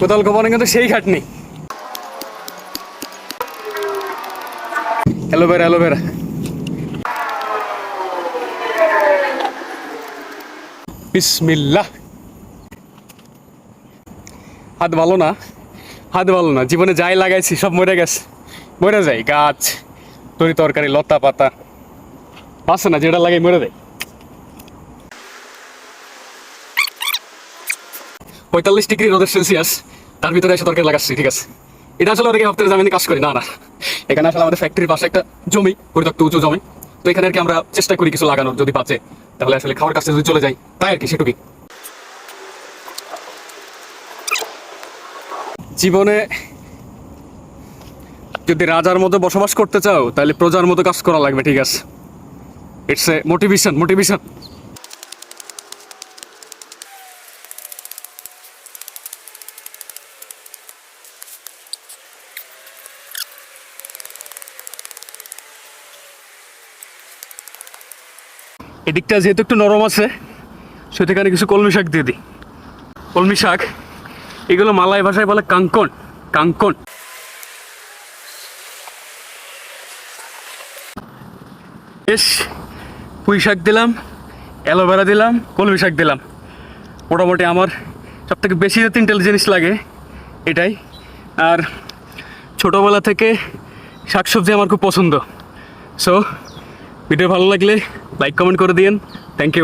কোদাল কোপানো কিন্তু সেই খাটনি। অ্যালোভেরা অ্যালোভেরা বিসমিল্লাহ হাত ভালো না? হাত ভালো না। জীবনে যাই লাগাইছি, সব মরে গেছে। মরে যায় গাছ, তরি তরকারি, লতা পাতা। আছে না, যেটা লাগাই মরে যায় পঁয়তাল্লিশ ডিগ্রি রোদের সেলসিয়াস, তার ভিতরে এসে তরকারি লাগাচ্ছি, ঠিক আছে? এটা আসলে অনেকে ভাবতে আমি কাজ করি, না না। এখানে আসলে আমাদের ফ্যাক্টরির পাশে একটা জমি, পরিত্যক্ত উঁচু জমি। তো এখানে আর কি আমরা চেষ্টা করি কিছু লাগানোর, যদি বাঁচে, তাহলে আসলে খাওয়ার কাছে যদি চলে যাই তাই আর কি, সেটুকুই। জীবনে যদি রাজার মতো বসবাস করতে চাও, তাহলে প্রজার মতো কাজ করা লাগবে, ঠিক আছে? ইটস এ মোটিভেশন মোটিভেশন এদিকটা যেহেতু একটু নরম আছে সেখানে কিছু কলমি শাক দিয়ে দিই। কলমি শাক, এগুলো মালাই ভাষায় বলে কাঙ্কন কাঙ্কন। বেশ, পুঁই শাক দিলাম, অ্যালোভেরা দিলাম, কলমি শাক দিলাম। মোটামুটি আমার সব থেকে বেশি যে তিনটে জিনিস লাগে, এটাই। আর ছোটোবেলা থেকে শাকসবজি আমার খুব পছন্দ। সো ভিডিও ভালো লাগলে লাইক কমেন্ট করে দিন থ্যাংক ইউ